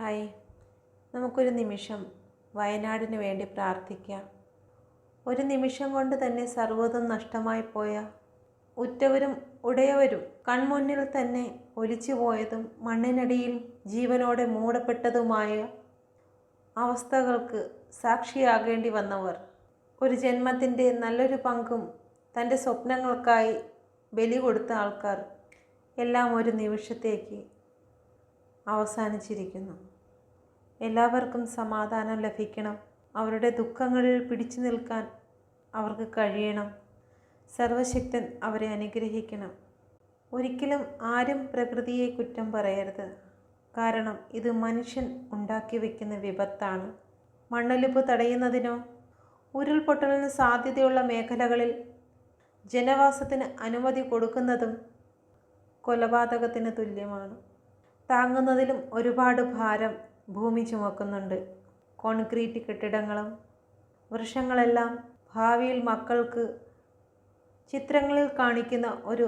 Hi. നമുക്കൊരു നിമിഷം വയനാടിന് വേണ്ടി പ്രാർത്ഥിക്കാം. ഒരു നിമിഷം കൊണ്ട് തന്നെ സർവതും നഷ്ടമായി പോയ ഉറ്റവരും ഉടയവരും കൺമുന്നിൽ തന്നെ ഒലിച്ചു പോയതും മണ്ണിനടിയിൽ ജീവനോടെ മൂടപ്പെട്ടതുമായ അവസ്ഥകൾക്ക് സാക്ഷിയാകേണ്ടി വന്നവർ. ഒരു ജന്മത്തിന്റെ നല്ലൊരു പങ്കും തന്റെ സ്വപ്നങ്ങൾക്കായി ബലി കൊടുത്ത ആൾക്കാർ. എല്ലാം ഒരു നിമിഷത്തേക്ക് അവസാനിച്ചിരിക്കുന്നു. എല്ലാവർക്കും സമാധാനം ലഭിക്കണം. അവരുടെ ദുഃഖങ്ങളിൽ പിടിച്ചു നിൽക്കാൻ അവർക്ക് കഴിയണം. സർവശക്തൻ അവരെ അനുഗ്രഹിക്കണം. ഒരിക്കലും ആരും പ്രകൃതിയെ കുറ്റം പറയരുത്. കാരണം ഇത് മനുഷ്യൻ ഉണ്ടാക്കി വയ്ക്കുന്ന വിപത്താണ്. മണ്ണൊലിപ്പ് തടയുന്നതിനോ ഉരുൾപൊട്ടലിന് സാധ്യതയുള്ള മേഖലകളിൽ ജനവാസത്തിന് അനുമതി കൊടുക്കുന്നതും കൊലപാതകത്തിന് തുല്യമാണ്. താങ്ങുന്നതിലും ഒരുപാട് ഭാരം ഭൂമി ചുമക്കുന്നുണ്ട്. കോൺക്രീറ്റ് കെട്ടിടങ്ങളും വൃക്ഷങ്ങളെല്ലാം ഭാവിയിൽ മക്കൾക്ക് ചിത്രങ്ങളിൽ കാണിക്കുന്ന ഒരു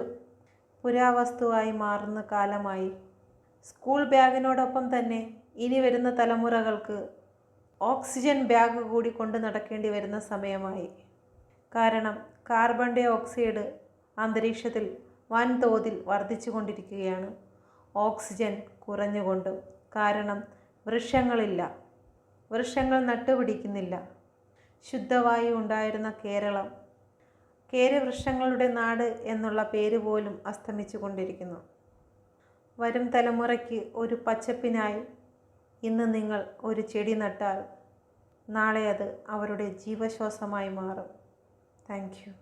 പുരാവസ്തുവായി മാറുന്ന കാലമായി. സ്കൂൾ ബാഗിനോടൊപ്പം തന്നെ ഇനി വരുന്ന തലമുറകൾക്ക് ഓക്സിജൻ ബാഗ് കൂടി കൊണ്ട് നടക്കേണ്ടി വരുന്ന സമയമായി. കാരണം കാർബൺ ഡൈ ഓക്സൈഡ് അന്തരീക്ഷത്തിൽ വൻതോതിൽ വർദ്ധിച്ചു കൊണ്ടിരിക്കുകയാണ് ഓക്സിജൻ കുറഞ്ഞുകൊണ്ടും. കാരണം വൃക്ഷങ്ങളില്ല. വൃക്ഷങ്ങൾ നട്ടുപിടിക്കുന്നില്ല. ശുദ്ധവായു ഉണ്ടായിരുന്ന കേരളം. കേരവൃക്ഷങ്ങളുടെ നാട് എന്നുള്ള പേര് പോലും അസ്തമിച്ചു കൊണ്ടിരിക്കുന്നു വരും തലമുറയ്ക്ക് ഒരു പച്ചപ്പിനായി ഇന്ന് നിങ്ങൾ ഒരു ചെടി നട്ടാൽ നാളെ അത് അവരുടെ ജീവശ്വാസമായി മാറും. Thank you.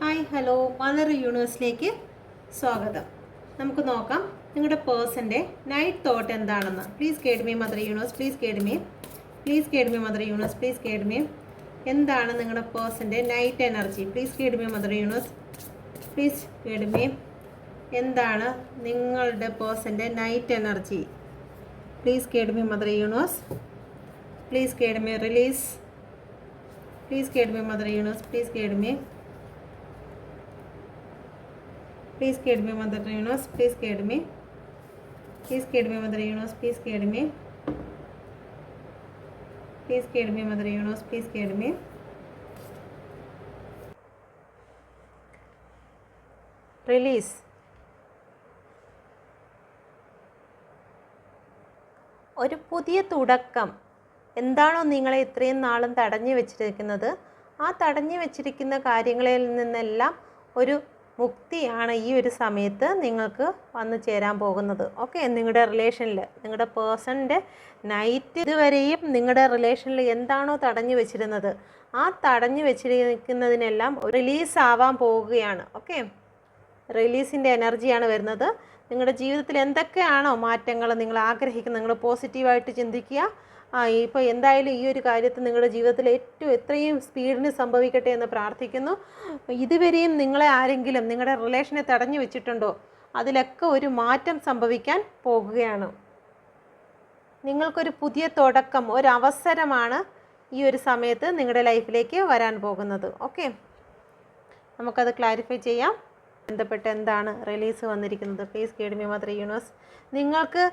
Hi hello. Mother യൂണിവേഴ്സിലേക്ക് സ്വാഗതം. നമുക്ക് നോക്കാം നിങ്ങളുടെ പേഴ്സന്റെ നൈറ്റ് തോട്ട് എന്താണെന്ന് please guide me mother universe please guide me please guide me mother universe please guide me എന്താണ് നിങ്ങളുടെ പേഴ്സന്റെ night energy please guide me mother universe please guide me എന്താണ് നിങ്ങളുടെ പേഴ്സന്റെ night energy please guide me mother universe please guide me release please guide me mother universe please guide me fees guide me mother universe please guide me please guide me mother universe please guide me please guide me mother universe please guide me release ഒരു പുതിയ തുടക്കം. എന്താണോ നിങ്ങളെ ഇത്രയും നാളും തടഞ്ഞു വെച്ചിരിക്കുന്നത്? ആ തടഞ്ഞു വെച്ചിരിക്കുന്ന കാര്യങ്ങളിൽ നിന്നെല്ലാം ഒരു മുക്തിയാണ് ഈ ഒരു സമയത്ത് നിങ്ങൾക്ക് വന്നു ചേരാൻ പോകുന്നത്. ഓക്കെ നിങ്ങളുടെ റിലേഷനിൽ നിങ്ങളുടെ പേഴ്സണിന്റെ നൈറ്റ് ഇതുവരെയും നിങ്ങളുടെ റിലേഷനിൽ എന്താണോ തടഞ്ഞു വെച്ചിരുന്നത്. ആ തടഞ്ഞു വെച്ചിരിക്കുന്നതിനെല്ലാം റിലീസ് ആവാൻ പോവുകയാണ്. ഓക്കെ റിലീസിന്റെ എനർജിയാണ് വരുന്നത്. നിങ്ങളുടെ ജീവിതത്തിൽ എന്തൊക്കെയാണോ മാറ്റങ്ങൾ നിങ്ങൾ ആഗ്രഹിക്കുന്നത്? നിങ്ങൾ പോസിറ്റീവായിട്ട് ചിന്തിക്കുക. ആ ഇപ്പോൾ എന്തായാലും ഈ ഒരു കാര്യത്തിൽ നിങ്ങളുടെ ജീവിതത്തിൽ ഏറ്റവും എത്രയും സ്പീഡിന് സംഭവിക്കട്ടെ എന്ന് പ്രാർത്ഥിക്കുന്നു. ഇതുവരെയും നിങ്ങളെ ആരെങ്കിലും നിങ്ങളുടെ റിലേഷനെ തടഞ്ഞു വെച്ചിട്ടുണ്ടോ? അതിലൊക്കെ ഒരു മാറ്റം സംഭവിക്കാൻ പോകുകയാണ്. നിങ്ങൾക്കൊരു പുതിയ തുടക്കം ഒരവസരമാണ് ഈ ഒരു സമയത്ത് നിങ്ങളുടെ ലൈഫിലേക്ക് വരാൻ പോകുന്നത്. ഓക്കെ നമുക്കത് ക്ലാരിഫൈ ചെയ്യാം. ബന്ധപ്പെട്ട് എന്താണ് റിലീസ് വന്നിരിക്കുന്നത്? Please guide me me mother universe നിങ്ങൾക്ക്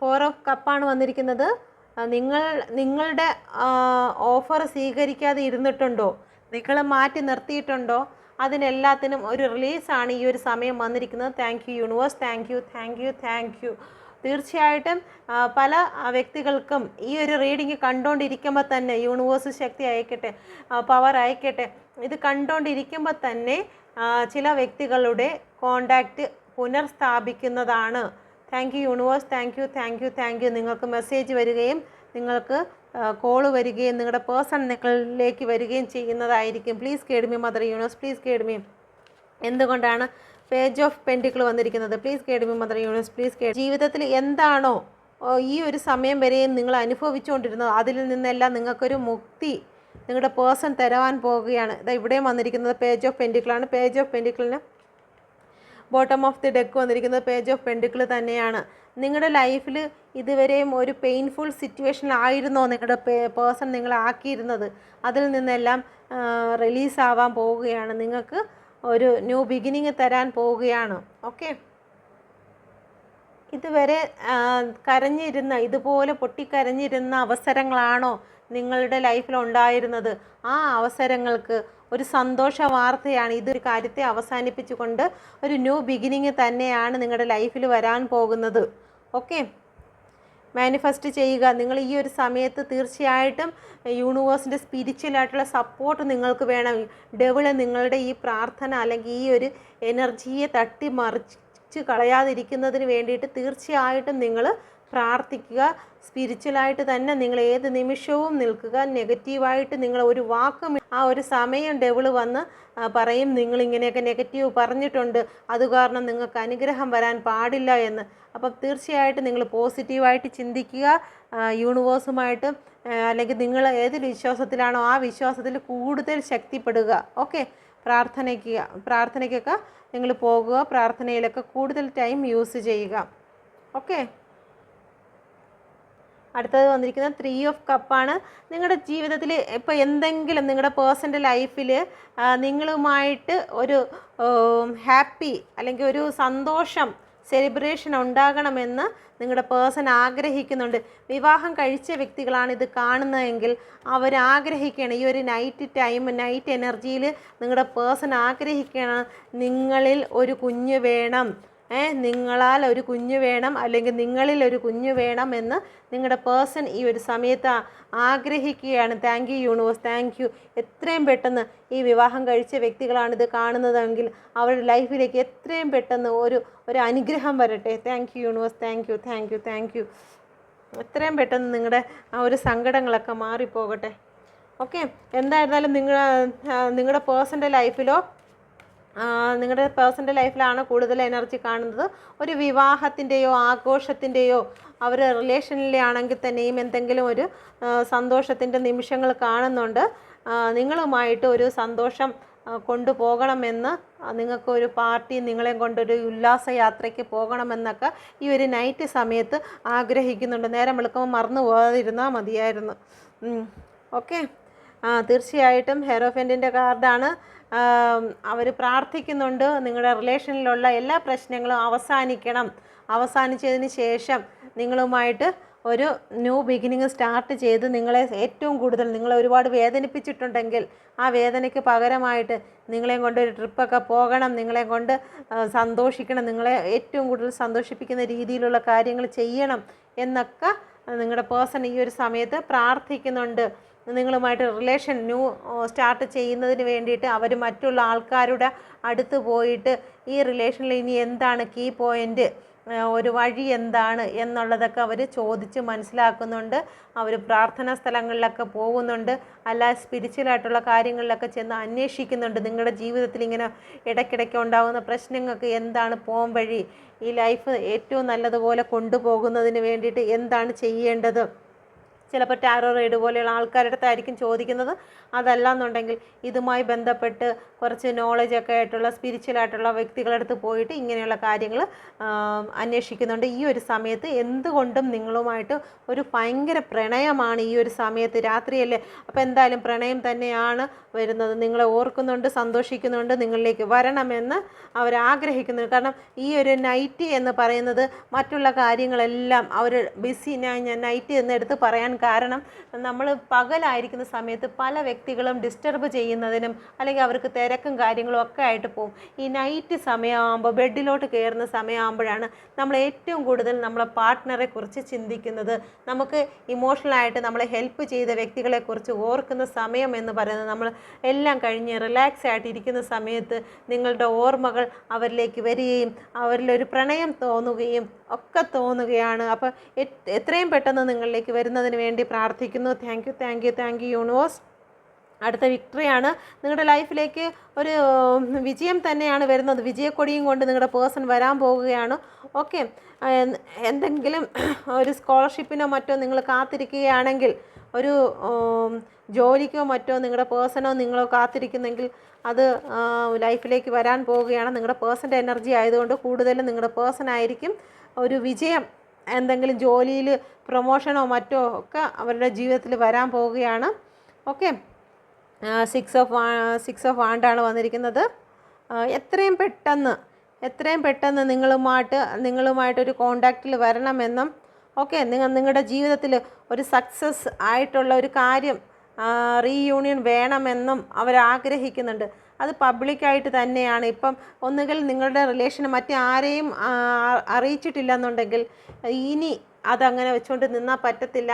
ഫോർ ഓഫ് കപ്പാണ് വന്നിരിക്കുന്നത്. നിങ്ങൾ നിങ്ങളുടെ ഓഫർ സ്വീകരിക്കാതെ ഇരുന്നിട്ടുണ്ടോ? നിങ്ങൾ മാറ്റി നിർത്തിയിട്ടുണ്ടോ? അതിനെല്ലാത്തിനും ഒരു റിലീസാണ് ഈ ഒരു സമയം വന്നിരിക്കുന്നത്. Thank you universe thank you thank you thank you തീർച്ചയായിട്ടും പല വ്യക്തികൾക്കും ഈ ഒരു റീഡിങ് കണ്ടുകൊണ്ടിരിക്കുമ്പോൾ തന്നെ യൂണിവേഴ്സ് ശക്തി അയക്കട്ടെ പവർ അയക്കട്ടെ. ഇത് കണ്ടുകൊണ്ടിരിക്കുമ്പോൾ തന്നെ ചില വ്യക്തികളുടെ contact പുനർസ്ഥാപിക്കുന്നതാണ്. Thank you universe thank you thank you thank you നിങ്ങൾക്ക് മെസ്സേജ് വരികയും നിങ്ങൾക്ക് കോൾ വരികയും നിങ്ങളുടെ പേഴ്സൺ നിങ്ങളിലേക്ക് വരികയും ചെയ്യുന്നതായിരിക്കും. Please guide me mother universe please guide me എന്തുകൊണ്ടാണ് പേജ് ഓഫ് പെന്റിക്കിൾ വന്നിരിക്കുന്നത്? Please guide me mother universe please കേ ജീവിതത്തിൽ എന്താണോ ഈ ഒരു സമയം വരെയും നിങ്ങൾ അനുഭവിച്ചുകൊണ്ടിരുന്നത് അതിൽ നിന്നെല്ലാം നിങ്ങൾക്കൊരു മുക്തി നിങ്ങളുടെ പേഴ്സൺ തരവാൻ പോവുകയാണ് ഇതാ ഇവിടെയും വന്നിരിക്കുന്നത് പേജ് ഓഫ് പെന്റിക്കിളാണ് പേജ് ഓഫ് പെന്റിക്കിളിന് ബോട്ടം ഓഫ് ദി ഡെക്ക് വന്നിരിക്കുന്നത് പേജ് ഓഫ് പെൻഡിക്കിൾ തന്നെയാണ്. നിങ്ങളുടെ ലൈഫിൽ ഇതുവരെയും ഒരു പെയിൻഫുൾ സിറ്റുവേഷനിലായിരുന്നോ നിങ്ങളുടെ പേഴ്സൺ നിങ്ങളാക്കിയിരുന്നത് അതിൽ നിന്നെല്ലാം റിലീസാവാൻ പോവുകയാണ്. നിങ്ങൾക്ക് ഒരു ന്യൂ ബിഗിനിങ് തരാൻ പോവുകയാണ്. ഓക്കെ? ഇതുവരെ കരഞ്ഞിരുന്ന ഇതുപോലെ പൊട്ടിക്കരഞ്ഞിരുന്ന അവസരങ്ങളാണോ നിങ്ങളുടെ ലൈഫിൽ ഉണ്ടായിരുന്നത് ആ അവസരങ്ങൾക്ക് ഒരു സന്തോഷ വാർത്തയാണ്. ഇതൊരു കാര്യത്തെ അവസാനിപ്പിച്ചുകൊണ്ട് ഒരു ന്യൂ ബിഗിനിങ് തന്നെയാണ് നിങ്ങളുടെ ലൈഫിൽ വരാൻ പോകുന്നത്. ഓക്കെ? മാനിഫെസ്റ്റ് ചെയ്യുക. നിങ്ങൾ ഈ ഒരു സമയത്ത് തീർച്ചയായിട്ടും യൂണിവേഴ്സിന്റെ സ്പിരിച്വലായിട്ടുള്ള സപ്പോർട്ട് നിങ്ങൾക്ക് വേണം. ഡെവിൾ നിങ്ങളുടെ ഈ പ്രാർത്ഥന അല്ലെങ്കിൽ ഈ ഒരു എനർജിയെ തട്ടിമറിച്ച് കളയാതിരിക്കുന്നതിന് വേണ്ടിയിട്ട് തീർച്ചയായിട്ടും നിങ്ങൾ പ്രാർത്ഥിക്കുക സ്പിരിച്വലായിട്ട് തന്നെ നിങ്ങൾ ഏത് നിമിഷവും നിൽക്കുക നെഗറ്റീവായിട്ട് നിങ്ങൾ ഒരു വാക്കും ആ ഒരു സമയം ഡെവിൾ വന്ന് പറയും നിങ്ങൾ ഇങ്ങനെയൊക്കെ നെഗറ്റീവ് പറഞ്ഞിട്ടുണ്ട്. അത് കാരണം നിങ്ങൾക്ക് അനുഗ്രഹം വരാൻ പാടില്ല എന്ന്. അപ്പം തീർച്ചയായിട്ടും നിങ്ങൾ പോസിറ്റീവായിട്ട് ചിന്തിക്കുക യൂണിവേഴ്സുമായിട്ട് അല്ലെങ്കിൽ നിങ്ങൾ ഏത് വിശ്വാസത്തിലാണോ ആ വിശ്വാസത്തിൽ കൂടുതൽ ശക്തിപ്പെടുക. ഓക്കെ പ്രാർത്ഥനയ്ക്ക് പ്രാർത്ഥനയ്ക്കൊക്കെ നിങ്ങൾ പോകുക പ്രാർത്ഥനയിലൊക്കെ കൂടുതൽ ടൈം യൂസ് ചെയ്യുക. ഓക്കെ അടുത്തത് വന്നിരിക്കുന്നത് ത്രീ ഓഫ് കപ്പാണ് നിങ്ങളുടെ ജീവിതത്തിൽ ഇപ്പോൾ എന്തെങ്കിലും നിങ്ങളുടെ പേഴ്സണൽ ലൈഫിൽ നിങ്ങളുമായിട്ട് ഒരു ഹാപ്പി അല്ലെങ്കിൽ ഒരു സന്തോഷം സെലിബ്രേഷൻ ഉണ്ടാകണമെന്ന് നിങ്ങളുടെ പേഴ്സൺ ആഗ്രഹിക്കുന്നുണ്ട്. വിവാഹം കഴിച്ച വ്യക്തികളാണ് ഇത് കാണുന്നതെങ്കിൽ അവർ ഈ ഒരു നൈറ്റ് ടൈം നൈറ്റ് എനർജിയിൽ നിങ്ങളുടെ പേഴ്സൺ ആഗ്രഹിക്കണം നിങ്ങളിൽ ഒരു കുഞ്ഞ് വേണം. നിങ്ങളാൽ ഒരു കുഞ്ഞ് വേണം അല്ലെങ്കിൽ നിങ്ങളിൽ ഒരു കുഞ്ഞ് വേണം എന്ന് നിങ്ങളുടെ പേഴ്സൺ ഈ ഒരു സമയത്ത് ആഗ്രഹിക്കുകയാണ്. Thank you universe thank you. എത്രയും പെട്ടെന്ന് ഈ വിവാഹം കഴിച്ച വ്യക്തികളാണ് ഇത് കാണുന്നതെങ്കിൽ അവരുടെ ലൈഫിലേക്ക് എത്രയും പെട്ടെന്ന് ഒരു ഒരു അനുഗ്രഹം വരട്ടെ. Thank you universe thank you thank you thank you. എത്രയും പെട്ടെന്ന് നിങ്ങളുടെ ആ ഒരു സങ്കടങ്ങളൊക്കെ മാറിപ്പോകട്ടെ. ഓക്കെ എന്തായിരുന്നാലും നിങ്ങൾ നിങ്ങളുടെ പേഴ്സന്റെ ലൈഫിലോ നിങ്ങളുടെ പേഴ്സണൽ ലൈഫിലാണ് കൂടുതൽ എനർജി കാണുന്നത്. ഒരു വിവാഹത്തിന്റെയോ ആഘോഷത്തിന്റെയോ അവർ റിലേഷനിലാണെങ്കിൽ തന്നെയും എന്തെങ്കിലും ഒരു സന്തോഷത്തിന്റെ നിമിഷങ്ങൾ കാണുന്നുണ്ട്. നിങ്ങളുമായിട്ട് ഒരു സന്തോഷം കൊണ്ടുപോകണമെന്ന് നിങ്ങൾക്ക് ഒരു പാർട്ടി നിങ്ങളെ കൊണ്ടൊരു ഉല്ലാസ യാത്രയ്ക്ക് പോകണമെന്നൊക്കെ ഈ ഒരു നൈറ്റ് സമയത്ത് ആഗ്രഹിക്കുന്നുണ്ട്. നേരം വെളുക്കുമ്പോൾ മറന്നു പോകാതിരുന്നാൽ മതിയായിരുന്നു. ഓക്കെ. ആ തീർച്ചയായിട്ടും ഹെറോഫെന്റിന്റെ കാർഡാണ്. അവർ പ്രാർത്ഥിക്കുന്നുണ്ട്. നിങ്ങളുടെ റിലേഷനിലുള്ള എല്ലാ പ്രശ്നങ്ങളും അവസാനിക്കണം. അവസാനിച്ചതിന് ശേഷം നിങ്ങളുമായിട്ട് ഒരു ന്യൂ ബിഗിനിങ് സ്റ്റാർട്ട് ചെയ്ത് നിങ്ങളെ ഏറ്റവും കൂടുതൽ നിങ്ങളെ ഒരുപാട് വേദനിപ്പിച്ചിട്ടുണ്ടെങ്കിൽ ആ വേദനയ്ക്ക് പകരമായിട്ട് നിങ്ങളെയും കൊണ്ട് ഒരു ട്രിപ്പൊക്കെ പോകണം. നിങ്ങളെ കൊണ്ട് സന്തോഷിക്കണം. നിങ്ങളെ ഏറ്റവും കൂടുതൽ സന്തോഷിപ്പിക്കുന്ന രീതിയിലുള്ള കാര്യങ്ങൾ ചെയ്യണം എന്നൊക്കെ നിങ്ങളുടെ പേഴ്സൺ ഈ ഒരു സമയത്ത് പ്രാർത്ഥിക്കുന്നുണ്ട്. നിങ്ങളുമായിട്ട് റിലേഷൻ ന്യൂ സ്റ്റാർട്ട് ചെയ്യുന്നതിന് വേണ്ടിയിട്ട് അവർ മറ്റുള്ള ആൾക്കാരുടെ അടുത്ത് പോയിട്ട് ഈ റിലേഷനിൽ ഇനി എന്താണ് കീ പോയിന്റ് ഒരു വഴി എന്താണ് എന്നുള്ളതൊക്കെ അവർ ചോദിച്ച് മനസ്സിലാക്കുന്നുണ്ട്. അവർ പ്രാർത്ഥനാ സ്ഥലങ്ങളിലൊക്കെ പോകുന്നുണ്ട്. അല്ല സ്പിരിച്വലായിട്ടുള്ള കാര്യങ്ങളിലൊക്കെ ചെന്ന് അന്വേഷിക്കുന്നുണ്ട്. നിങ്ങളുടെ ജീവിതത്തിൽ ഇങ്ങനെ ഇടയ്ക്കിടയ്ക്ക് ഉണ്ടാകുന്ന പ്രശ്നങ്ങൾക്ക് എന്താണ് പോം വഴി? ഈ ലൈഫ് ഏറ്റവും നല്ലതുപോലെ കൊണ്ടുപോകുന്നതിന് വേണ്ടിയിട്ട് എന്താണ് ചെയ്യേണ്ടത്? ചിലപ്പോൾ ടാരോ റൈഡ് പോലെയുള്ള ആൾക്കാരുടെ അടുത്തായിരിക്കും ചോദിക്കുന്നത്. അതല്ല എന്നുണ്ടെങ്കിൽ ഇതുമായി ബന്ധപ്പെട്ട് കുറച്ച് നോളജൊക്കെ ആയിട്ടുള്ള സ്പിരിച്വലായിട്ടുള്ള വ്യക്തികളുടെ അടുത്ത് പോയിട്ട് ഇങ്ങനെയുള്ള കാര്യങ്ങൾ അന്വേഷിക്കുന്നുണ്ട്. ഈ ഒരു സമയത്ത് എന്തുകൊണ്ടും നിങ്ങളുമായിട്ട് ഒരു ഭയങ്കര പ്രണയമാണ് ഈ ഒരു സമയത്ത് രാത്രിയല്ലേ? അപ്പോൾ എന്തായാലും പ്രണയം തന്നെയാണ് വരുന്നത്. നിങ്ങളെ ഓർക്കുന്നുണ്ട് സന്തോഷിക്കുന്നുണ്ട് നിങ്ങളിലേക്ക് വരണമെന്ന് അവർ ആഗ്രഹിക്കുന്നുണ്ട്. കാരണം ഈ ഒരു നൈറ്റ് എന്ന് പറയുന്നത് മറ്റുള്ള കാര്യങ്ങളെല്ലാം അവർ ബിസി ഞാൻ നൈറ്റ് എന്ന് എടുത്ത് പറയാൻ കാരണം നമ്മൾ പകലായിരിക്കുന്ന സമയത്ത് പല വ്യക്തികളും ഡിസ്റ്റർബ് ചെയ്യുന്നതിനും അല്ലെങ്കിൽ അവർക്ക് തിരക്കും കാര്യങ്ങളും ഒക്കെ ആയിട്ട് പോകും ഈ നൈറ്റ് സമയമാകുമ്പോൾ ബെഡിലോട്ട് കയറുന്ന സമയമാകുമ്പോഴാണ് നമ്മൾ ഏറ്റവും കൂടുതൽ നമ്മളെ പാർട്ട്ണറെ കുറിച്ച് ചിന്തിക്കുന്നത്. നമുക്ക് ഇമോഷണലായിട്ട് നമ്മളെ ഹെൽപ്പ് ചെയ്ത വ്യക്തികളെക്കുറിച്ച് ഓർക്കുന്ന സമയം എന്ന് പറയുന്നത് നമ്മൾ എല്ലാം കഴിഞ്ഞ് റിലാക്സ് ആയിട്ട് ഇരിക്കുന്ന സമയത്ത് നിങ്ങളുടെ ഓർമ്മകൾ അവരിലേക്ക് വരികയും അവരിലൊരു പ്രണയം തോന്നുകയും ഒക്കെ തോന്നുകയാണ്. അപ്പോൾ എത്രയും പെട്ടെന്ന് നിങ്ങളിലേക്ക് വരുന്നതിന് വേണ്ടി പ്രാർത്ഥിക്കുന്നു. Thank you thank you thank you universe അടുത്ത വിക്ടറിയാണ് നിങ്ങളുടെ ലൈഫിലേക്ക് ഒരു വിജയം തന്നെയാണ് വരുന്നത്. വിജയക്കൊടിയും കൊണ്ട് നിങ്ങളുടെ പേഴ്സൺ വരാൻ പോവുകയാണ്. ഓക്കെ എന്തെങ്കിലും ഒരു സ്കോളർഷിപ്പിനോ മറ്റോ നിങ്ങൾ കാത്തിരിക്കുകയാണെങ്കിൽ ഒരു ജോലിക്കോ മറ്റോ നിങ്ങളുടെ പേഴ്സണോ നിങ്ങളോ കാത്തിരിക്കുന്നെങ്കിൽ അത് ലൈഫിലേക്ക് വരാൻ പോവുകയാണ്. നിങ്ങളുടെ പേഴ്സന്റെ എനർജി ആയതുകൊണ്ട് കൂടുതലും നിങ്ങളുടെ പേഴ്സൺ ആയിരിക്കും. ഒരു വിജയം എന്തെങ്കിലും ജോലിയിൽ പ്രൊമോഷനോ മറ്റോ ഒക്കെ അവരുടെ ജീവിതത്തിൽ വരാൻ പോവുകയാണ്. Okay. Six of six of ആണ്ടാണ് വന്നിരിക്കുന്നത്. എത്രയും പെട്ടെന്ന് എത്രയും പെട്ടെന്ന് നിങ്ങളുമായിട്ട് നിങ്ങളുമായിട്ടൊരു കോണ്ടാക്റ്റിൽ വരണമെന്നും ഓക്കെ നിങ്ങൾ നിങ്ങളുടെ ജീവിതത്തിൽ ഒരു സക്സസ് ആയിട്ടുള്ള ഒരു കാര്യം റീയൂണിയൻ വേണമെന്നും അവർ ആഗ്രഹിക്കുന്നുണ്ട്. അത് പബ്ലിക്കായിട്ട് തന്നെയാണ്. ഇപ്പം ഒന്നുകിൽ നിങ്ങളുടെ റിലേഷൻ മറ്റേ ആരെയും അറിയിച്ചിട്ടില്ല എന്നുണ്ടെങ്കിൽ ഇനി അതങ്ങനെ വെച്ചുകൊണ്ട് നിന്നാൽ പറ്റത്തില്ല.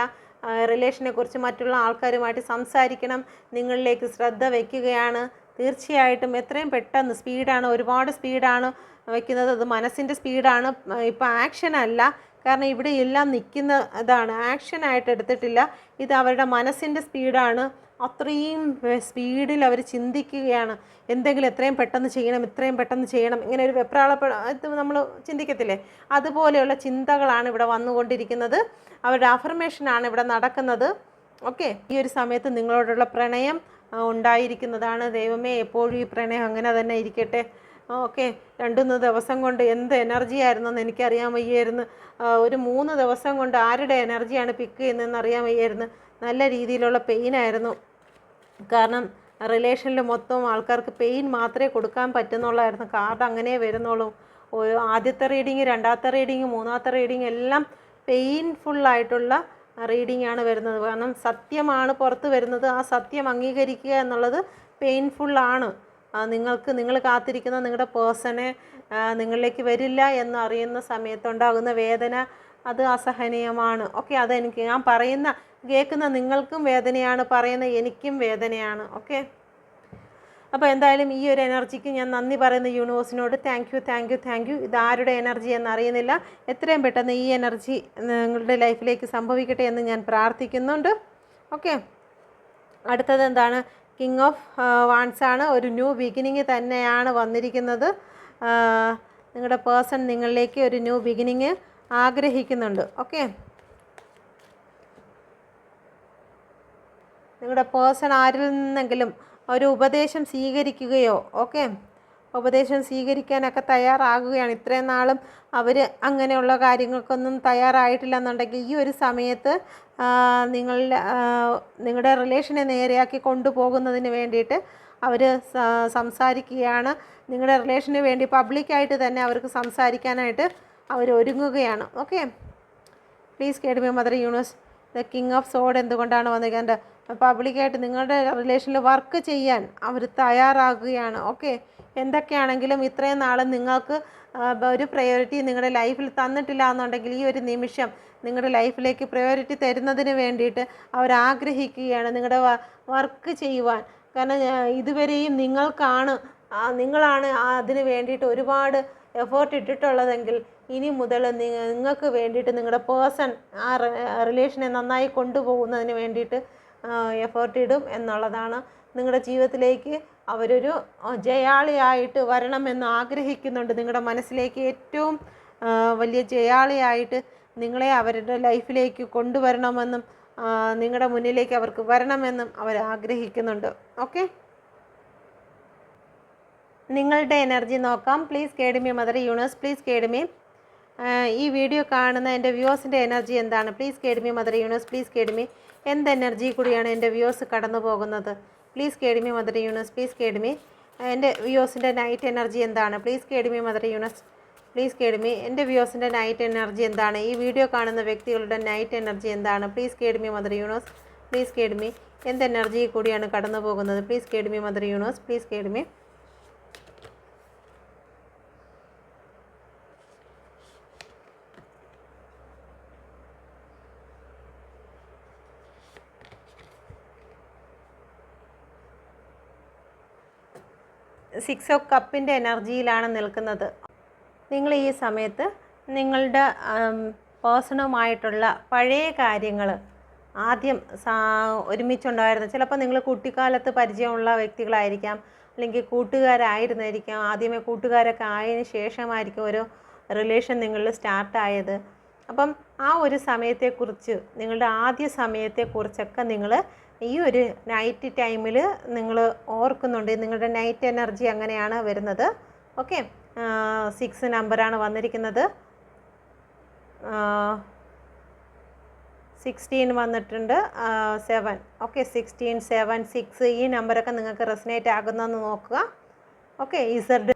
റിലേഷനെ കുറിച്ച് മറ്റുള്ള ആൾക്കാരുമായിട്ട് സംസാരിക്കണം. നിങ്ങളിലേക്ക് ശ്രദ്ധ വയ്ക്കുകയാണ് തീർച്ചയായിട്ടും എത്രയും പെട്ടെന്ന് സ്പീഡാണ് ഒരുപാട് സ്പീഡാണ് വയ്ക്കുന്നത് അത് മനസ്സിന്റെ സ്പീഡാണ് ഇപ്പം ആക്ഷൻ അല്ല. കാരണം ഇവിടെ എല്ലാം നിൽക്കുന്ന ഇതാണ് ആക്ഷനായിട്ട് എടുത്തിട്ടില്ല. ഇത് അവരുടെ മനസ്സിന്റെ സ്പീഡാണ് അത്രയും സ്പീഡിൽ അവർ ചിന്തിക്കുകയാണ്. എന്തെങ്കിലും എത്രയും പെട്ടെന്ന് ചെയ്യണം ഇത്രയും പെട്ടെന്ന് ചെയ്യണം ഇങ്ങനെ ഒരു വെപ്രാളപ്പെട നമ്മൾ ചിന്തിക്കത്തില്ലേ? അതുപോലെയുള്ള ചിന്തകളാണ് ഇവിടെ വന്നുകൊണ്ടിരിക്കുന്നത്. അവരുടെ അഫർമേഷനാണ് ഇവിടെ നടക്കുന്നത്. ഓക്കെ? ഈ ഒരു സമയത്ത് നിങ്ങളോടുള്ള പ്രണയം ഉണ്ടായിരിക്കുന്നതാണ്. ദൈവമേ എപ്പോഴും ഈ പ്രണയം അങ്ങനെ തന്നെ ഇരിക്കട്ടെ. ഓക്കെ? രണ്ടു മൂന്ന് ദിവസം കൊണ്ട് എന്ത് എനർജി ആയിരുന്നെന്ന് എനിക്കറിയാൻ വയ്യായിരുന്നു. ഒരു മൂന്ന് ദിവസം കൊണ്ട് ആരുടെ എനർജിയാണ് പിക്ക് ചെയ്യുന്നതെന്ന് അറിയാൻ വയ്യായിരുന്നു. നല്ല രീതിയിലുള്ള പെയിൻ ആയിരുന്നു. കാരണം റിലേഷനിൽ മൊത്തം ആൾക്കാർക്ക് പെയിൻ മാത്രമേ കൊടുക്കാൻ പറ്റുന്നുള്ളായിരുന്നു. കാർഡ് അങ്ങനെ വരുന്നുള്ളൂ. ആദ്യത്തെ റീഡിങ് രണ്ടാമത്തെ റീഡിങ് മൂന്നാമത്തെ റീഡിങ് എല്ലാം പെയിൻഫുള്ളായിട്ടുള്ള റീഡിംഗ് ആണ് വരുന്നത്. കാരണം സത്യമാണ് പുറത്ത് വരുന്നത്. ആ സത്യം അംഗീകരിക്കുക എന്നുള്ളത് പെയിൻഫുള്ളാണ് നിങ്ങൾക്ക് നിങ്ങൾ കാത്തിരിക്കുന്ന നിങ്ങളുടെ പേഴ്സണെ നിങ്ങളിലേക്ക് വരില്ല എന്ന് അറിയുന്ന സമയത്തുണ്ടാകുന്ന വേദന അത് അസഹനീയമാണ്. ഓക്കെ അതെനിക്ക് ഞാൻ പറയുന്ന കേൾക്കുന്ന നിങ്ങൾക്കും വേദനയാണ് പറയുന്ന എനിക്കും വേദനയാണ്. ഓക്കെ? അപ്പോൾ എന്തായാലും ഈ ഒരു എനർജിക്ക് ഞാൻ നന്ദി പറയുന്ന യൂണിവേഴ്സിനോട്. Thank you thank you thank you ഇതാരുടെ എനർജി എന്ന് അറിയുന്നില്ല എത്രയും പെട്ടെന്ന് ഈ എനർജി നിങ്ങളുടെ ലൈഫിലേക്ക് സംഭവിക്കട്ടെ എന്ന് ഞാൻ പ്രാർത്ഥിക്കുന്നുണ്ട്. ഓക്കെ? അടുത്തത് എന്താണ്? കിങ് ഓഫ് വാൺസ് ആണ്. ഒരു ന്യൂ ബിഗിനിങ് തന്നെയാണ് വന്നിരിക്കുന്നത്. നിങ്ങളുടെ പേഴ്സൺ നിങ്ങളിലേക്ക് ഒരു ന്യൂ ബിഗിനിങ് ആഗ്രഹിക്കുന്നുണ്ട്. ഓക്കെ നിങ്ങളുടെ പേഴ്സൺ ആരിൽ നിന്നെങ്കിലും ഒരു ഉപദേശം സ്വീകരിക്കുകയോ ഓക്കെ ഉപദേശം സ്വീകരിക്കാനൊക്കെ തയ്യാറാകുകയാണ്. ഇത്രയും നാളും അവർ അങ്ങനെയുള്ള കാര്യങ്ങൾക്കൊന്നും തയ്യാറായിട്ടില്ല എന്നുണ്ടെങ്കിൽ ഈ ഒരു സമയത്ത് നിങ്ങൾ നിങ്ങളുടെ നിങ്ങളുടെ റിലേഷനെ നേരെയാക്കി കൊണ്ടുപോകുന്നതിന് വേണ്ടിയിട്ട് അവർ സംസാരിക്കുകയാണ്. നിങ്ങളുടെ റിലേഷന് വേണ്ടി പബ്ലിക്കായിട്ട് തന്നെ അവർക്ക് സംസാരിക്കാനായിട്ട് അവർ ഒരുങ്ങുകയാണ് okay please guide me mother universe the king of swords എന്തുകൊണ്ടാണ് വന്നിരിക്കുന്നത് പബ്ലിക്കായിട്ട് നിങ്ങളുടെ റിലേഷനിൽ വർക്ക് ചെയ്യാൻ അവർ തയ്യാറാകുകയാണ്. ഓക്കെ എന്തൊക്കെയാണെങ്കിലും ഇത്രയും നാൾ നിങ്ങൾക്ക് ഒരു പ്രയോറിറ്റി നിങ്ങളുടെ ലൈഫിൽ തന്നിട്ടില്ല എന്നുണ്ടെങ്കിൽ ഈ ഒരു നിമിഷം നിങ്ങളുടെ ലൈഫിലേക്ക് പ്രയോറിറ്റി തരുന്നതിന് വേണ്ടിയിട്ട് അവർ ആഗ്രഹിക്കുകയാണ് നിങ്ങളുടെ വർക്ക് ചെയ്യുവാൻ. കാരണം ഇതുവരെയും നിങ്ങൾക്കാണ് നിങ്ങളാണ് അതിന് വേണ്ടിയിട്ട് ഒരുപാട് എഫേർട്ട് ഇട്ടിട്ടുള്ളതെങ്കിൽ ഇനി മുതൽ നിങ്ങൾക്ക് വേണ്ടിയിട്ട് നിങ്ങളുടെ പേഴ്സൺ ആ റിലേഷനെ നന്നായി കൊണ്ടുപോകുന്നതിന് വേണ്ടിയിട്ട് എഫേർട്ട് ഇടും എന്നുള്ളതാണ് നിങ്ങളുടെ ജീവിതത്തിലേക്ക് അവരൊരു ജയാളിയായിട്ട് വരണമെന്ന് ആഗ്രഹിക്കുന്നുണ്ട്. നിങ്ങളുടെ മനസ്സിലേക്ക് ഏറ്റവും വലിയ ജയാളിയായിട്ട് നിങ്ങളെ അവരുടെ ലൈഫിലേക്ക് കൊണ്ടുവരണമെന്നും നിങ്ങളുടെ മുന്നിലേക്ക് അവർക്ക് വരണമെന്നും അവർ ആഗ്രഹിക്കുന്നുണ്ട്. ഓക്കെ? നിങ്ങളുടെ എനർജി നോക്കാം. Please guide me mother universe please guide me. ഈ വീഡിയോ കാണുന്ന എന്റെ വ്യൂവേഴ്സിന്റെ എനർജി എന്താണ് please guide me mother universe please guide me എന്ത് എനർജി കൂടിയാണ് എന്റെ വ്യൂവേഴ്സ് കടന്നു പോകുന്നത് please guide me mother universe please guide me എന്റെ വ്യൂവേഴ്സിന്റെ നൈറ്റ് എനർജി എന്താണ് please guide me mother universe please guide me എന്റെ വ്യൂവേഴ്സിന്റെ നൈറ്റ് എനർജി എന്താണ് ഈ വീഡിയോ കാണുന്ന വ്യക്തികളുടെ നൈറ്റ് എനർജി എന്താണ് please guide me mother universe please guide me എന്ത് എനർജി കൂടിയാണ് കടന്നു പോകുന്നത് please guide me mother universe please guide me six of കപ്പിന്റെ എനർജിയിലാണ് നിൽക്കുന്നത്. നിങ്ങൾ ഈ സമയത്ത് നിങ്ങളുടെ പേഴ്സണുമായിട്ടുള്ള പഴയ കാര്യങ്ങൾ ആദ്യം ഒരുമിച്ചുണ്ടായിരുന്നു ചിലപ്പോൾ നിങ്ങൾ കുട്ടിക്കാലത്ത് പരിചയമുള്ള വ്യക്തികളായിരിക്കാം അല്ലെങ്കിൽ കൂട്ടുകാരായിരുന്നായിരിക്കാം ആദ്യമേ കൂട്ടുകാരൊക്കെ ആയതിനു ശേഷമായിരിക്കും ഒരു റിലേഷൻ നിങ്ങളിൽ സ്റ്റാർട്ടായത് അപ്പം ആ ഒരു സമയത്തെക്കുറിച്ച് നിങ്ങളുടെ ആദ്യ സമയത്തെക്കുറിച്ചൊക്കെ നിങ്ങൾ ഈ ഒരു നൈറ്റ് ടൈമിൽ നിങ്ങൾ ഓർക്കുന്നുണ്ട് നിങ്ങളുടെ നൈറ്റ് എനർജി അങ്ങനെയാണ് വരുന്നത്. ഓക്കെ സിക്സ് നമ്പറാണ് വന്നിരിക്കുന്നത്. സിക്സ്റ്റീൻ വന്നിട്ടുണ്ട്. Seven okay sixteen seven six ഈ നമ്പറൊക്കെ നിങ്ങൾക്ക് റെസിനേറ്റ് ആകുന്നതെന്ന് നോക്കുക. ഓക്കെ ഇസഡ്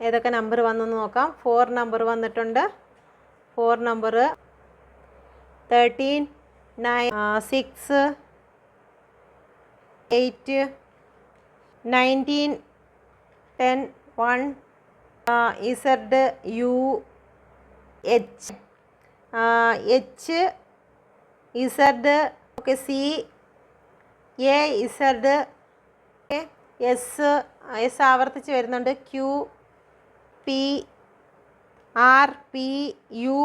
ഏതൊക്കെ നമ്പർ വന്നെന്ന് നോക്കാം. ഫോർ നമ്പർ വന്നിട്ടുണ്ട്. Four number thirteen nine six eight nineteen ten one Z U H H Z okay C A Z S S ആവർത്തിച്ച് വരുന്നുണ്ട്. Q P R P U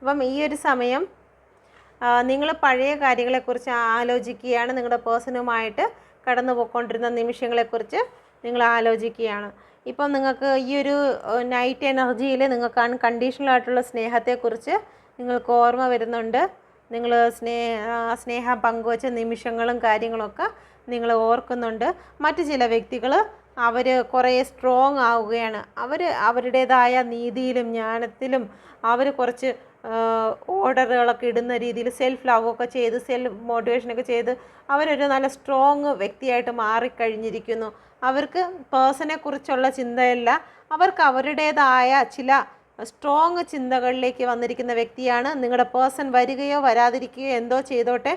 അപ്പം ഈ ഒരു സമയം നിങ്ങൾ പഴയ കാര്യങ്ങളെക്കുറിച്ച് ആലോചിക്കുകയാണ്. നിങ്ങളുടെ പേഴ്സണുമായിട്ട് കടന്നു പോയിക്കൊണ്ടിരുന്ന നിമിഷങ്ങളെക്കുറിച്ച് നിങ്ങൾ ആലോചിക്കുകയാണ്. ഇപ്പം നിങ്ങൾക്ക് ഈ ഒരു നൈറ്റ് എനർജിയിൽ നിങ്ങൾക്ക് അൺകണ്ടീഷണലായിട്ടുള്ള സ്നേഹത്തെക്കുറിച്ച് നിങ്ങൾക്ക് ഓർമ്മ വരുന്നുണ്ട്. നിങ്ങൾ സ്നേഹ സ്നേഹം പങ്കുവച്ച നിമിഷങ്ങളും കാര്യങ്ങളൊക്കെ നിങ്ങൾ ഓർക്കുന്നുണ്ട്. മറ്റു ചില വ്യക്തികൾ അവർ കുറേ സ്ട്രോങ് ആവുകയാണ്. അവർ അവരുടേതായ നീതിയിലും ജ്ഞാനത്തിലും അവർ കുറച്ച് ഓർഡറുകളൊക്കെ ഇടുന്ന രീതിയിൽ സെൽഫ് ലവൊക്കെ ചെയ്ത് സെൽഫ് മോട്ടിവേഷനൊക്കെ ചെയ്ത് അവരൊരു നല്ല സ്ട്രോങ് വ്യക്തിയായിട്ട് മാറിക്കഴിഞ്ഞിരിക്കുന്നു. അവർക്ക് പേഴ്സണെ കുറിച്ചുള്ള ചിന്തയല്ല അവർക്ക് അവരുടേതായ ചില സ്ട്രോങ് ചിന്തകളിലേക്ക് വന്നിരിക്കുന്ന വ്യക്തിയാണ്. നിങ്ങളുടെ പേഴ്സൺ വരികയോ വരാതിരിക്കുകയോ എന്തോ ചെയ്തോട്ടെ.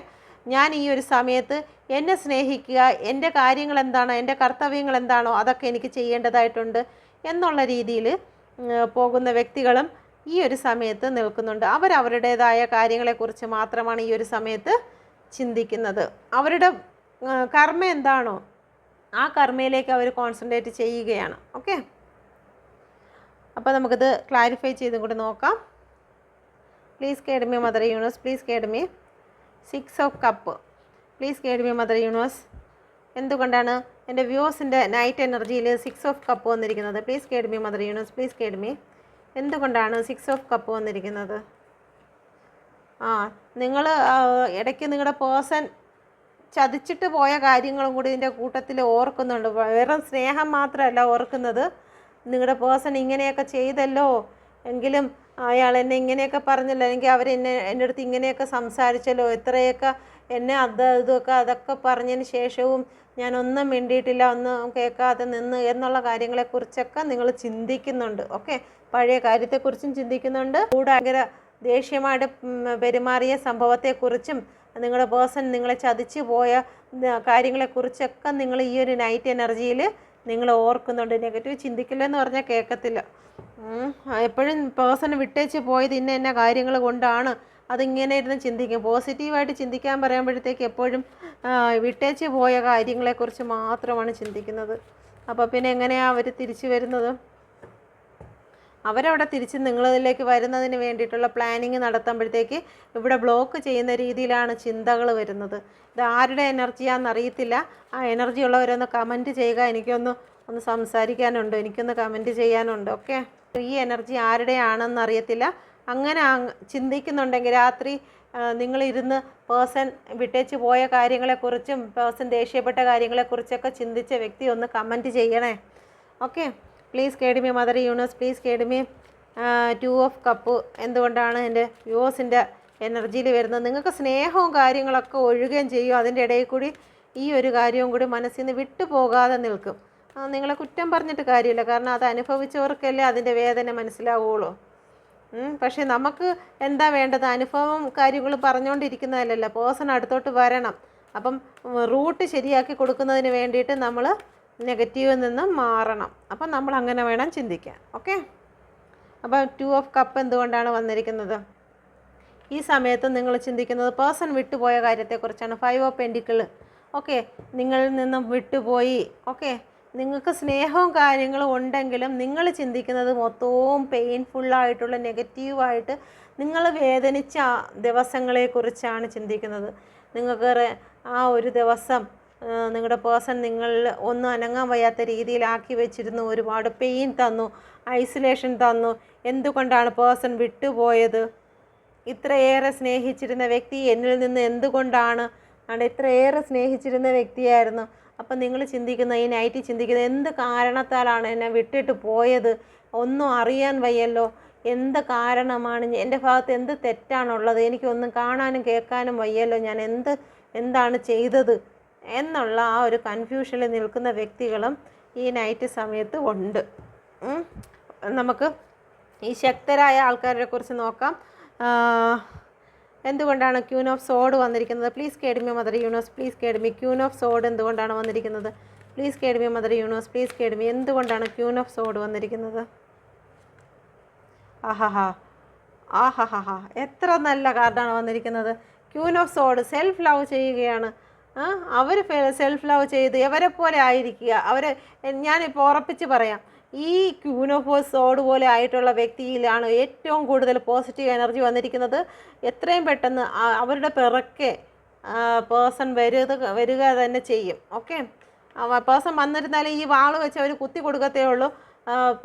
ഞാൻ ഈ ഒരു സമയത്ത് എന്നെ സ്നേഹിക്കുക എന്റെ കാര്യങ്ങൾ എന്താണോ എന്റെ കർത്തവ്യങ്ങൾ എന്താണോ അതൊക്കെ എനിക്ക് ചെയ്യേണ്ടതായിട്ടുണ്ട് എന്നുള്ള രീതിയിൽ പോകുന്ന വ്യക്തികളും ഈ ഒരു സമയത്ത് നിൽക്കുന്നുണ്ട്. അവരവരുടേതായ കാര്യങ്ങളെക്കുറിച്ച് മാത്രമാണ് ഈ ഒരു സമയത്ത് ചിന്തിക്കുന്നത്. അവരുടെ കർമ്മ എന്താണോ ആ കർമ്മയിലേക്ക് അവർ കോൺസെൻട്രേറ്റ് ചെയ്യുകയാണ്. ഓക്കെ അപ്പോൾ നമുക്കിത് ക്ലാരിഫൈ ചെയ്തും കൂടി നോക്കാം. Please guide me mother universe please guide me six of cup please guide me mother universe എന്തുകൊണ്ടാണ് എന്റെ വ്യൂസിന്റെ നൈറ്റ് എനർജിയിൽ സിക്സ് ഓഫ് കപ്പ് വന്നിരിക്കുന്നത്? Please guide me mother universe please guide me എന്തുകൊണ്ടാണ് സിക്സ് ഓഫ് കപ്പ് വന്നിരിക്കുന്നത്? ആ നിങ്ങൾ ഇടയ്ക്ക് നിങ്ങളുടെ പേഴ്സൺ ചതിച്ചിട്ട് പോയ കാര്യങ്ങളും കൂടി ഇതിന്റെ കൂട്ടത്തിൽ ഓർക്കുന്നുണ്ട്. വെറും സ്നേഹം മാത്രമല്ല ഓർക്കുന്നത് നിങ്ങളുടെ പേഴ്സൺ ഇങ്ങനെയൊക്കെ ചെയ്തല്ലോ എങ്കിലും അയാൾ എന്നെ ഇങ്ങനെയൊക്കെ പറഞ്ഞല്ലോ. അല്ലെങ്കിൽ അവർ എന്നെ എന്റെ അടുത്ത് ഇങ്ങനെയൊക്കെ സംസാരിച്ചല്ലോ. എത്രയൊക്കെ എന്നെ അത് ഇതൊക്കെ അതൊക്കെ പറഞ്ഞതിന് ശേഷവും ഞാനൊന്നും മിണ്ടിയിട്ടില്ല ഒന്നും കേൾക്കാതെ നിന്ന് എന്നുള്ള കാര്യങ്ങളെക്കുറിച്ചൊക്കെ നിങ്ങൾ ചിന്തിക്കുന്നുണ്ട്. ഓക്കെ? പഴയ കാര്യത്തെക്കുറിച്ചും ചിന്തിക്കുന്നുണ്ട്. കൂടെ ഭയങ്കര ദേഷ്യമായിട്ട് പെരുമാറിയ സംഭവത്തെക്കുറിച്ചും നിങ്ങളുടെ പേഴ്സൺ നിങ്ങളെ ചതിച്ചു പോയ കാര്യങ്ങളെക്കുറിച്ചൊക്കെ നിങ്ങൾ ഈ ഒരു നൈറ്റ് എനർജിയിൽ നിങ്ങൾ ഓർക്കുന്നുണ്ട് നെഗറ്റീവ് ചിന്തിക്കില്ലെന്ന് പറഞ്ഞാൽ കേൾക്കത്തില്ല എപ്പോഴും പേഴ്സൺ വിട്ടേച്ച് പോയത് ഇന്ന ഇന്ന കാര്യങ്ങൾ കൊണ്ടാണ് അതിങ്ങനെ ഇരുന്ന് ചിന്തിക്കും. പോസിറ്റീവായിട്ട് ചിന്തിക്കാൻ പറയുമ്പോഴത്തേക്ക് എപ്പോഴും വിട്ടേച്ച് പോയ കാര്യങ്ങളെക്കുറിച്ച് മാത്രമാണ് ചിന്തിക്കുന്നത്. അപ്പോൾ പിന്നെ എങ്ങനെയാണ് അവർ തിരിച്ചു വരുന്നത്? അവരവിടെ തിരിച്ച് നിങ്ങളിലേക്ക് വരുന്നതിന് വേണ്ടിയിട്ടുള്ള പ്ലാനിങ് നടത്തുമ്പോഴത്തേക്ക് ഇവിടെ ബ്ലോക്ക് ചെയ്യുന്ന രീതിയിലാണ് ചിന്തകൾ വരുന്നത്. ഇത് ആരുടെ എനർജിയാണെന്ന് അറിയത്തില്ല. ആ എനർജി ഉള്ളവരൊന്ന് കമന്റ് ചെയ്യുക. എനിക്കൊന്ന് ഒന്ന് സംസാരിക്കാനുണ്ട്. എനിക്കൊന്ന് കമന്റ് ചെയ്യാനുണ്ട്. ഓക്കെ ഈ എനർജി ആരുടെയാണെന്ന് അറിയത്തില്ല. അങ്ങനെ ചിന്തിക്കുന്നുണ്ടെങ്കിൽ രാത്രി നിങ്ങളിരുന്ന് പേഴ്സൺ വിട്ടേച്ച് പോയ കാര്യങ്ങളെക്കുറിച്ചും പേഴ്സൺ ദേഷ്യപ്പെട്ട കാര്യങ്ങളെക്കുറിച്ചൊക്കെ ചിന്തിച്ച വ്യക്തി ഒന്ന് കമന്റ് ചെയ്യണേ. Okay please guide me mother universe please guide me two of cup എന്തുകൊണ്ടാണ് എന്റെ വ്യൂവേഴ്സിന്റെ എനർജിയിൽ വരുന്നത്? നിങ്ങൾക്ക് സ്നേഹവും കാര്യങ്ങളൊക്കെ ഒഴുകുകയും ചെയ്യും. അതിന്റെ ഇടയിൽ കൂടി ഈ ഒരു കാര്യവും കൂടി മനസ്സിൽ നിന്ന് വിട്ടു പോകാതെ നിൽക്കും. നിങ്ങളെ കുറ്റം പറഞ്ഞിട്ട് കാര്യമില്ല. കാരണം അത് അനുഭവിച്ചവർക്കല്ലേ അതിന്റെ വേദന മനസ്സിലാവുകയുള്ളൂ പക്ഷേ നമുക്ക് എന്താ വേണ്ടത്? അനുഭവം കാര്യങ്ങൾ പറഞ്ഞുകൊണ്ടിരിക്കുന്നതല്ലല്ലോ. പേഴ്സൺ അടുത്തോട്ട് വരണം. അപ്പം റൂട്ട് ശരിയാക്കി കൊടുക്കുന്നതിന് വേണ്ടിയിട്ട് നമ്മൾ നെഗറ്റീവിൽ നിന്ന് മാറണം. അപ്പം നമ്മൾ അങ്ങനെ വേണം ചിന്തിക്കാൻ. ഓക്കെ? അപ്പോൾ ടു ഓഫ് കപ്പ് എന്തുകൊണ്ടാണ് വന്നിരിക്കുന്നത്? ഈ സമയത്ത് നിങ്ങൾ ചിന്തിക്കുന്നത് പേഴ്സൺ വിട്ടുപോയ കാര്യത്തെക്കുറിച്ചാണ്. Five of pentacle. ഓക്കെ? നിങ്ങളിൽ നിന്നും വിട്ടുപോയി. ഓക്കെ? നിങ്ങൾക്ക് സ്നേഹവും കാര്യങ്ങളും ഉണ്ടെങ്കിലും നിങ്ങൾ ചിന്തിക്കുന്നത് മൊത്തവും പെയിൻഫുള്ളായിട്ടുള്ള നെഗറ്റീവായിട്ട് നിങ്ങൾ വേദനിച്ച ദിവസങ്ങളെക്കുറിച്ചാണ് ചിന്തിക്കുന്നത്. നിങ്ങൾക്ക് ആ ഒരു ദിവസം നിങ്ങളുടെ പേഴ്സൺ നിങ്ങൾ ഒന്നും അനങ്ങാൻ വയ്യാത്ത രീതിയിലാക്കി വെച്ചിരുന്നു ഒരുപാട് പെയിൻ തന്നു ഐസൊലേഷൻ തന്നു. എന്തുകൊണ്ടാണ് പേഴ്സൺ വിട്ടുപോയത്? ഇത്രയേറെ സ്നേഹിച്ചിരുന്ന വ്യക്തി എന്നിൽ നിന്ന് എന്തുകൊണ്ടാണ്? അവിടെ ഇത്രയേറെ സ്നേഹിച്ചിരുന്ന വ്യക്തിയായിരുന്നു. അപ്പം നിങ്ങൾ ചിന്തിക്കുന്ന ഈ നൈറ്റ് ചിന്തിക്കുന്ന എന്ത് കാരണത്താലാണ് എന്നെ വിട്ടിട്ട് പോയത്? ഒന്നും അറിയാൻ വയ്യല്ലോ. എന്ത് കാരണമാണ്? എന്റെ ഭാഗത്ത് എന്ത് തെറ്റാണുള്ളത്? എനിക്കൊന്നും കാണാനും കേൾക്കാനും വയ്യല്ലോ. ഞാൻ എന്ത് എന്താണ് ചെയ്തത്? എന്നുള്ള ആ ഒരു കൺഫ്യൂഷനിൽ നിൽക്കുന്ന വ്യക്തികളും ഈ നൈറ്റ് സമയത്ത് ഉണ്ട്. നമുക്ക് ഈ ശക്തരായ ആൾക്കാരെ കുറിച്ച് നോക്കാം. എന്തുകൊണ്ടാണ് ക്യൂൻ ഓഫ് സോഡ് വന്നിരിക്കുന്നത്? Please guide me mother universe please guide me queen of swords എന്തുകൊണ്ടാണ് വന്നിരിക്കുന്നത്? Please guide me mother universe please guide me എന്തുകൊണ്ടാണ് ക്യൂൻ ഓഫ് സോഡ് വന്നിരിക്കുന്നത്? ആഹാഹാ. ആഹാഹാ എത്ര നല്ല കാർഡാണ് വന്നിരിക്കുന്നത്. Queen of swords self love ചെയ്യുകയാണ്. അവർ സെൽഫ് ലവ് ചെയ്ത് എവരെ പോലെ ആയിരിക്കുക. അവരെ ഞാനിപ്പോൾ ഉറപ്പിച്ച് പറയാം. ഈ ക്യൂനോഫോസ് സോഡ് പോലെ ആയിട്ടുള്ള വ്യക്തിയിലാണ് ഏറ്റവും കൂടുതൽ പോസിറ്റീവ് എനർജി വന്നിരിക്കുന്നത്. എത്രയും പെട്ടെന്ന് അവരുടെ പിറക്കെ പേഴ്സൺ വരിക വരിക തന്നെ ചെയ്യും. ഓക്കെ പേഴ്സൺ വന്നിരുന്നാലും ഈ വാൾ വെച്ച് അവർ കുത്തി കൊടുക്കത്തേ ഉള്ളൂ.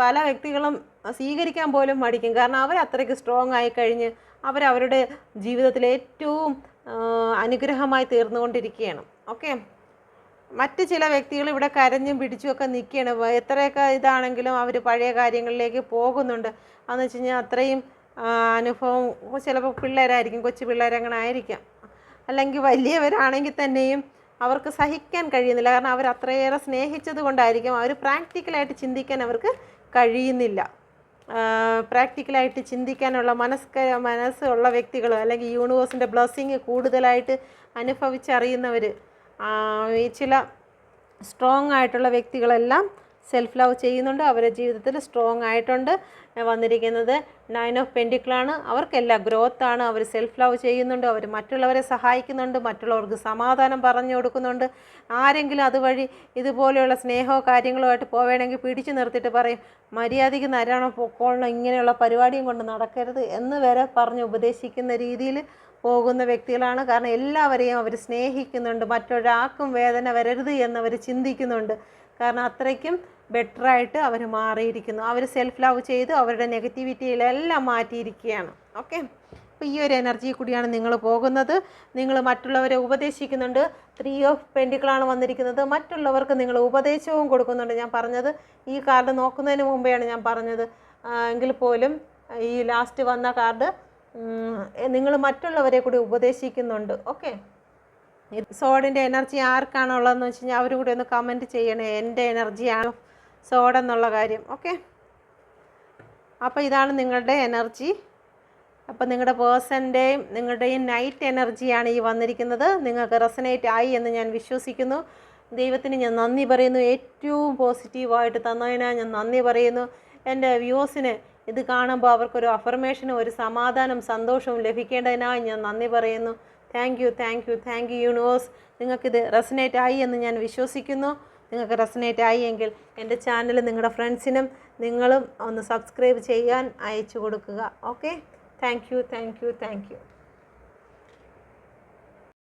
പല വ്യക്തികളും സ്വീകരിക്കാൻ പോലും മടിക്കും. കാരണം അവർ അത്രയ്ക്ക് സ്ട്രോങ് ആയി കഴിഞ്ഞ് അവരവരുടെ ജീവിതത്തിൽ ഏറ്റവും അനുഗ്രഹമായി തീർന്നുകൊണ്ടിരിക്കുകയാണ്. ഓക്കെ? മറ്റ് ചില വ്യക്തികൾ ഇവിടെ കരഞ്ഞും പിടിച്ചും ഒക്കെ നിൽക്കുകയാണ് എത്രയൊക്കെ ഇതാണെങ്കിലും അവർ പഴയ കാര്യങ്ങളിലേക്ക് പോകുന്നുണ്ട്. അതെന്ന് വെച്ച് കഴിഞ്ഞാൽ അത്രയും അനുഭവം ചിലപ്പോൾ പിള്ളേരായിരിക്കും കൊച്ചു പിള്ളേരങ്ങനെ ആയിരിക്കാം അല്ലെങ്കിൽ വലിയവരാണെങ്കിൽ തന്നെയും അവർക്ക് സഹിക്കാൻ കഴിയുന്നില്ല. കാരണം അവർ അത്രയേറെ സ്നേഹിച്ചത് കൊണ്ടായിരിക്കും. അവർ പ്രാക്ടിക്കലായിട്ട് ചിന്തിക്കാൻ അവർക്ക് കഴിയുന്നില്ല. പ്രാക്ടിക്കലായിട്ട് ചിന്തിക്കാനുള്ള മനസ്ക മനസ്സുള്ള വ്യക്തികൾ അല്ലെങ്കിൽ യൂണിവേഴ്സിന്റെ ബ്ലെസ്സിങ് കൂടുതലായിട്ട് അനുഭവിച്ചറിയുന്നവർ ചില സ്ട്രോങ് ആയിട്ടുള്ള വ്യക്തികളെല്ലാം സെൽഫ് ലവ് ചെയ്യുന്നുണ്ട് അവരുടെ ജീവിതത്തിൽ സ്ട്രോങ് ആയിട്ടുണ്ട് വന്നിരിക്കുന്നത്. നയൻ ഓഫ് പെൻഡിക്കിളാണ് അവർക്കെല്ലാം ഗ്രോത്താണ് അവർ സെൽഫ് ലവ് ചെയ്യുന്നുണ്ട് അവർ മറ്റുള്ളവരെ സഹായിക്കുന്നുണ്ട് മറ്റുള്ളവർക്ക് സമാധാനം പറഞ്ഞു കൊടുക്കുന്നുണ്ട്. ആരെങ്കിലും അതുവഴി ഇതുപോലെയുള്ള സ്നേഹമോ കാര്യങ്ങളോ ആയിട്ട് പോവേണമെങ്കിൽ പിടിച്ചു നിർത്തിയിട്ട് പറയും മര്യാദയ്ക്ക് നരാണോ പൊക്കോളണം ഇങ്ങനെയുള്ള പരിപാടിയും കൊണ്ട് നടക്കരുത് എന്ന് വരെ പറഞ്ഞ് ഉപദേശിക്കുന്ന രീതിയിൽ പോകുന്ന വ്യക്തികളാണ്. കാരണം എല്ലാവരെയും അവർ സ്നേഹിക്കുന്നുണ്ട് മറ്റൊരാൾക്കും വേദന വരരുത് എന്നവർ ചിന്തിക്കുന്നുണ്ട്. കാരണം അത്രയ്ക്കും ബെറ്ററായിട്ട് അവർ മാറിയിരിക്കുന്നു. അവർ സെൽഫ് ലവ് ചെയ്ത് അവരുടെ നെഗറ്റിവിറ്റിയിലെല്ലാം മാറ്റിയിരിക്കുകയാണ്. ഓക്കെ അപ്പോൾ ഈ ഒരു എനർജി കൂടിയാണ് നിങ്ങൾ പോകുന്നത്. നിങ്ങൾ മറ്റുള്ളവരെ ഉപദേശിക്കുന്നുണ്ട്. ത്രീ ഓഫ് പെൻഡിക്കളാണ് വന്നിരിക്കുന്നത്. മറ്റുള്ളവർക്ക് നിങ്ങൾ ഉപദേശവും കൊടുക്കുന്നുണ്ട്. ഞാൻ പറഞ്ഞത് ഈ കാർഡ് നോക്കുന്നതിന് മുമ്പെയാണ് ഞാൻ പറഞ്ഞത്. എങ്കിൽ പോലും ഈ ലാസ്റ്റ് വന്ന കാർഡ് നിങ്ങൾ മറ്റുള്ളവരെ കൂടി ഉപദേശിക്കുന്നുണ്ട്. ഓക്കെ സോഡിന്റെ എനർജി ആർക്കാണുള്ളതെന്ന് വെച്ച് കഴിഞ്ഞാൽ അവരും കൂടി ഒന്ന് കമന്റ് ചെയ്യണേ. എന്റെ എനർജിയാണ് സോഡ് എന്നുള്ള കാര്യം. ഓക്കെ അപ്പോൾ ഇതാണ് നിങ്ങളുടെ എനർജി അപ്പോൾ നിങ്ങളുടെ പേഴ്സന്റെയും നിങ്ങളുടെയും നൈറ്റ് എനർജിയാണ് ഈ വന്നിരിക്കുന്നത്. നിങ്ങൾക്ക് റെസനേറ്റ് ആയി എന്ന് ഞാൻ വിശ്വസിക്കുന്നു. ദൈവത്തിന് ഞാൻ നന്ദി പറയുന്നു. ഏറ്റവും പോസിറ്റീവായിട്ട് തന്നതിനാൽ ഞാൻ നന്ദി പറയുന്നു. എന്റെ വ്യൂസിന് ഇത് കാണുമ്പോൾ അവർക്കൊരു അഫർമേഷനും ഒരു സമാധാനം സന്തോഷവും ലഭിക്കേണ്ടതിനായി ഞാൻ നന്ദി പറയുന്നു. Thank you thank you thank you universe നിങ്ങൾക്കിത് റെസനേറ്റ് ആയി എന്ന് ഞാൻ വിശ്വസിക്കുന്നു. നിങ്ങൾക്ക് റെസനേറ്റ് ആയി എങ്കിൽ എന്റെ ചാനൽ നിങ്ങളുടെ ഫ്രണ്ട്സിനും നിങ്ങളും ഒന്ന് സബ്സ്ക്രൈബ് ചെയ്യാൻ അയച്ചു കൊടുക്കുക. Okay thank you thank you thank you